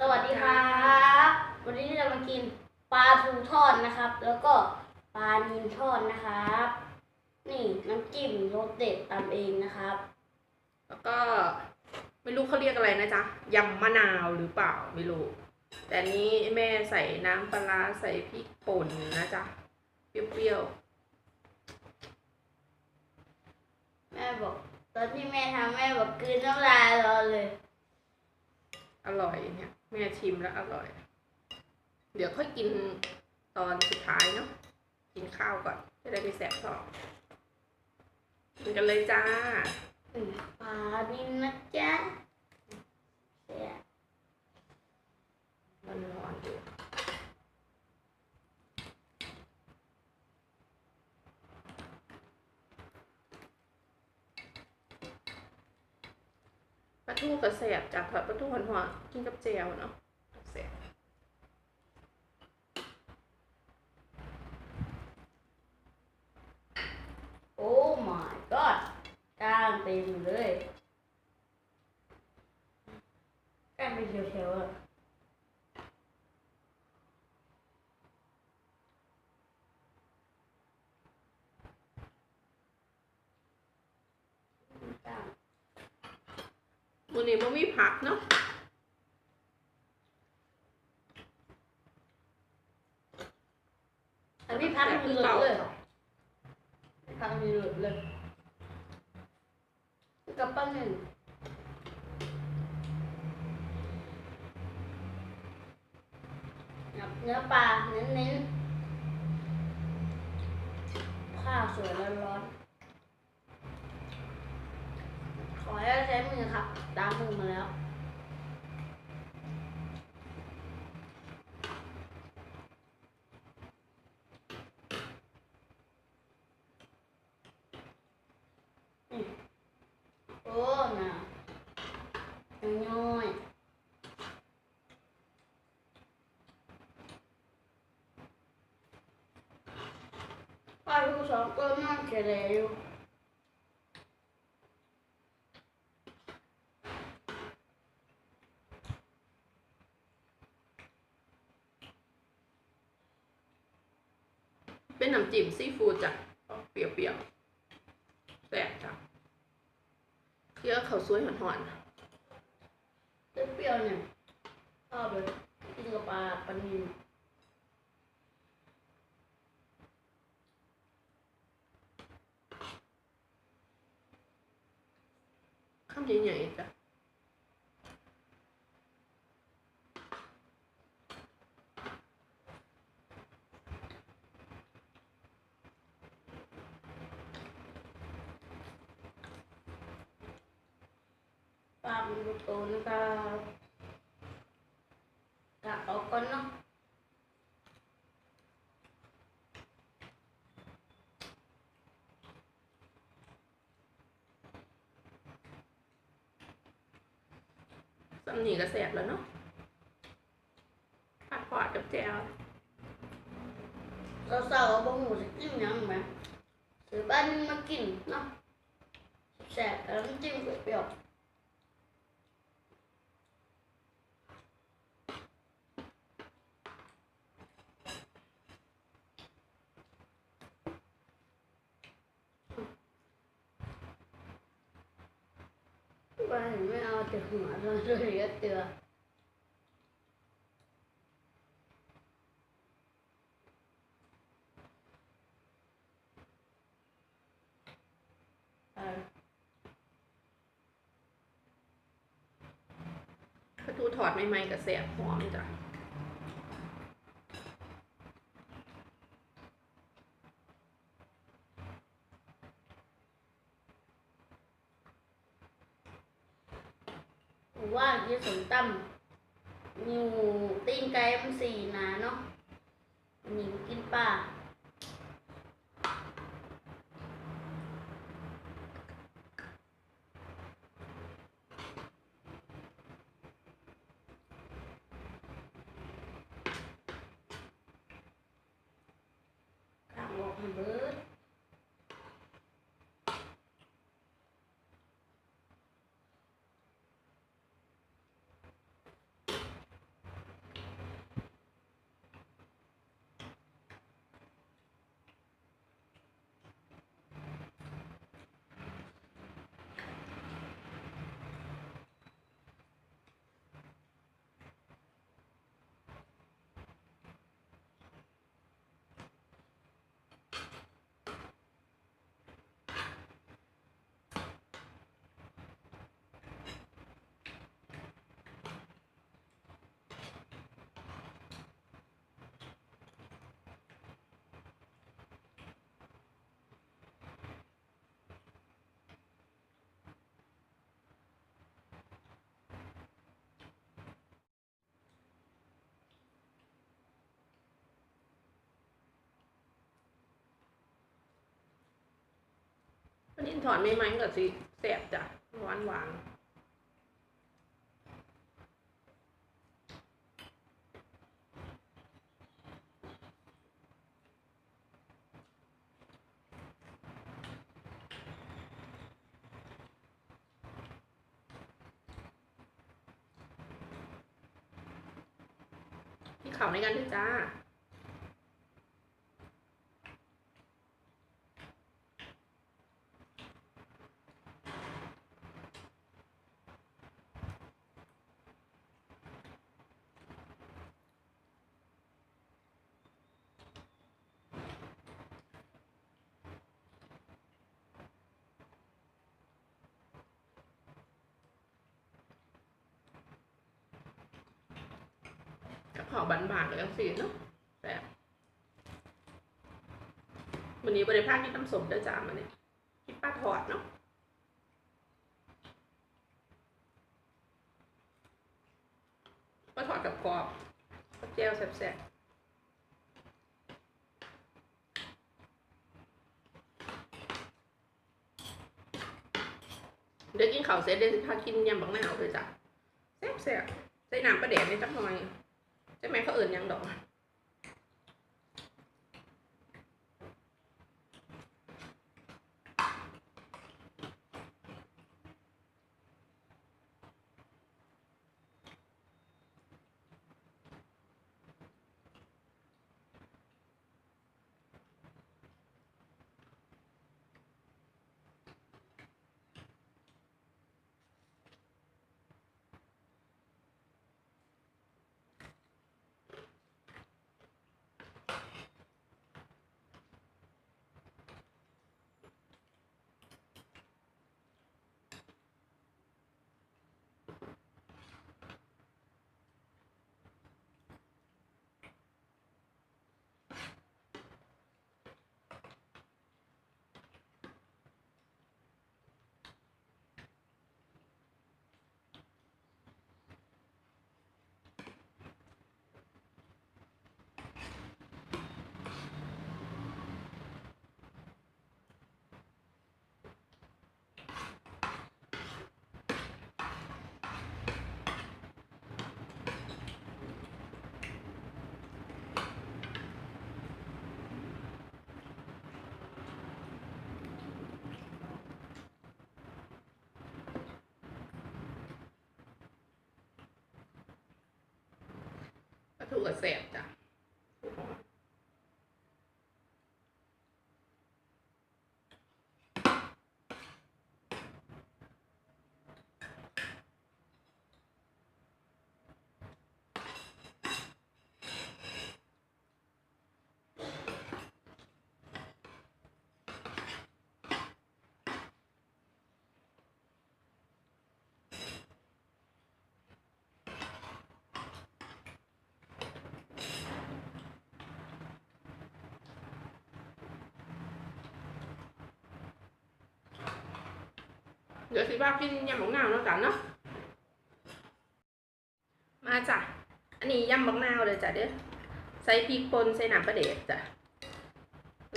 สวัสดีครับ วันนี้เรามากินปลาทูทอดนะครับ แล้วก็ปลานิลทอดนะครับ นี่น้ำจิ้มรสเด็ดตามเองนะครับ แล้วก็ไม่รู้เขาเรียกอะไรนะจ๊ะยำมะนาวหรือเปล่าไม่รู้ แต่นี้แม่ใส่น้ำปลาใส่พริกป่นนะจ๊ะเปรี้ยวแม่บอกตอนที่แม่ทำแม่บอกกลืนน้ำลายรอเลย อร่อยเนี่ยแม่ชิมแล้วอร่อย เดี๋ยวค่อยกินตอนสุดท้ายเนาะกินข้าวก่อน จะได้ไม่แสบท้องกินกันเลยจ้าอืมปลานิลนะจ๊ะแซ่บมันร้อนอยู่ปลาทู กระแสบจากผัดปลาทูหันหัวกินกับเจลเนาะแสบ โอ้ my god กล้างเต็มเลยกล้างเป็นเขียวๆอะกล้าง วันนี้มันมีผักเนาะ อันนี้พักมีหลุดเลยเหรอพักมีหลุดเลยกับป้าหนึ่งกับเนื้อปลาเน้นๆข้าวสวยร้อนๆขอให้ใช้มือครับล้างมือมาแล้ว โอ้น่ะน้อยป้าลูกสองก็นั่งเฉลยอยู่เป็นน้ำจิ้มซีฟู้ดจ้ะเปรี้ยวๆแสบจ้ะ เคี่ยวข้าวสวยหอนเปรี้ยวๆเนี่ยชอบเลยกินกับปลาปลานิลๆข้ามใหญ่ๆจ้ะ มันดูโตนะครับกะออกก่อนเนาะสำนีก็แสบแล้วเนาะผัดพอดกับแจวเศร้าๆเอาบะหมูจะกินหยังไหมซื้อบ้านมากินเนาะแซ่บแล้วจิ้มเปรี้ยวๆ ว่าเห็นไม่เอาแต่หัวเราเลยก็เตือเออปลาทูถอดใหม่ๆกับแสบหอมจ้ะ ว่าที่สมตั้มนิวตีนไก่มันสี่หนาเนาะหนิวกินปลา ข้างบอกให้เบิดนี่ถอนไม่ไหมก็สิแสบจ้ะหวานหวานพี่เขาในกันด้วยจ้า เพาบานๆกับยังสีเนาะแบบวันนี้บริภาคที่น้ำสมด้วยจ้ามันเนี่ยคิดป้าถอดเนาะป้าถอดกับกรอบป้าเจียวแซ่บๆเดี๋ยวกินข้าวเสร็จเดี๋ยวสิพากินยำบักหน้าวเลยจ้ะแซ่บๆใส่น้ำปลาแดกนี่จักหน่อย ใช่ไหมเขาเอื่นหยังดอก ปลาทูกับแสบจ้ะ เดี๋ยวสิบ้ากินยำบักนาวแล้วกันเนาะ มาจ้ะ อันนี้ยำบักนาวเลยจ้ะเด้อใส่พริกป่นใส่น้ำปลาเดกจ้ะ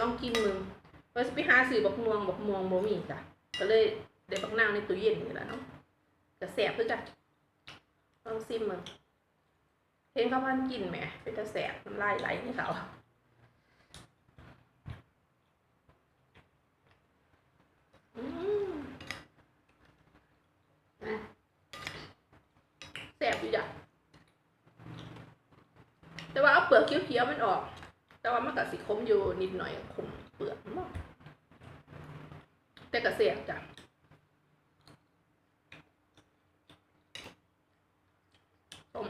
ลองกินมึงว่าสิไปหาซื้อบักม่วงบักม่วงบ่มีจ้ะ ก็เลยได้บักนาวในตู้เย็นนี่แหละเนาะก็แสบเพื่อกันลองซิมมึงเห็นเขาพันกินไหมเป็นตาแสบน้ำลายไหลนี่เขาอืม นะ แสบอยู่จ้ะแต่ว่าเอาเปลือกเขียวๆมันออก แต่ว่ามันก็สิคมอยู่นิดหน่อยคมเปลือกมันบ่แต่ก็แสบจ้ะต้ม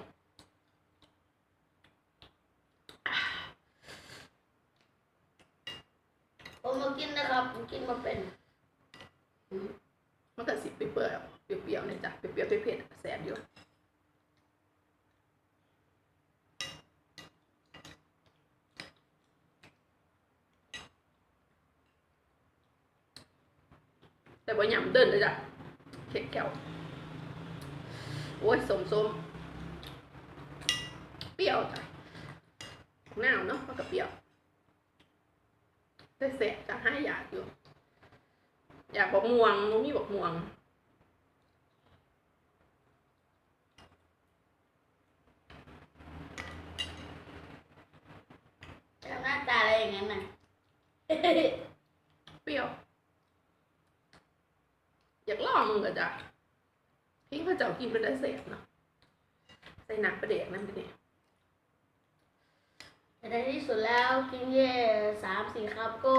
ผมมากินนะครับผมกินมาเป็น มันก็สิเปรี้ยวๆเปรี้ยวๆเนี่ยจ้ะเปรี้ยวๆเผ็ดๆแสบอยู่ แต่ว่าหยำเดินเลยจ้ะเค็ดแก้วโอ้ยสมสมๆเปรี้ยวจ้ะหนาวเนาะมันก็เปรี้ยวแต่แสบจ้ะให้อยากอยู่ อยากบอกม่วงมุมีบอกม่วงแล้วหน้าตาอะไรอย่างนั้นน่ะเปรี้ยว อยากลองมึงก็จ้ะพี่พระเจ้ากินเป็นได้เสพเนาะใส่หนักประเด็กนั่นเป็นเนี่ยแต่ในที่สุดแล้วกินเย่สามสี่ครับก็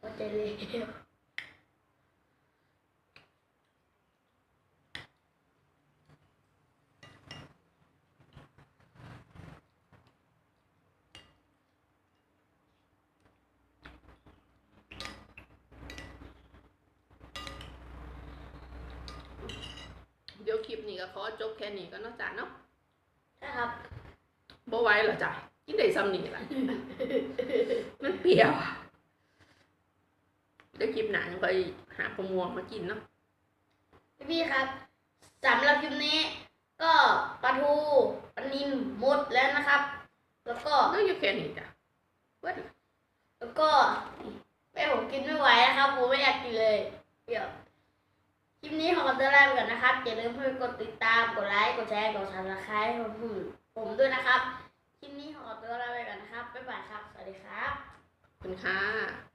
ก็จะเลว เดี๋ยวคลิปนี้ก็ข อจบแค่นี้ก็เนาะจ้ะเนาะนะครับบ่ไหว้หรอจ้ะกินได้ซ้ำนี่แหละมันเปรี้ยวอะเดี๋ยวคลิปหนังไปหาประมวงมากินเนาะพี่ๆครับสำหรับคลิปนี้ ก็ปลาทูปลานิลหมดแล้วนะครับ แล้วก็ก็อยู่แค่นี้จ้ะเบิดละแล้วก็แม่ผมกินไม่ไหวนะครับผมไม่อยากกินเลยเดี๋ยว คลิปนี้ขอตัวลาไปก่อนนะครับ อย่าลืมเพื่อนกดติดตาม กดไลค์ กดแชร์ กดซับสไครต์ผมผมด้วยนะครับ คลิปนี้ขอตัวลาไปก่อนนะครับ บ๊ายบายครับ สวัสดีครับ ขอบคุณค่ะ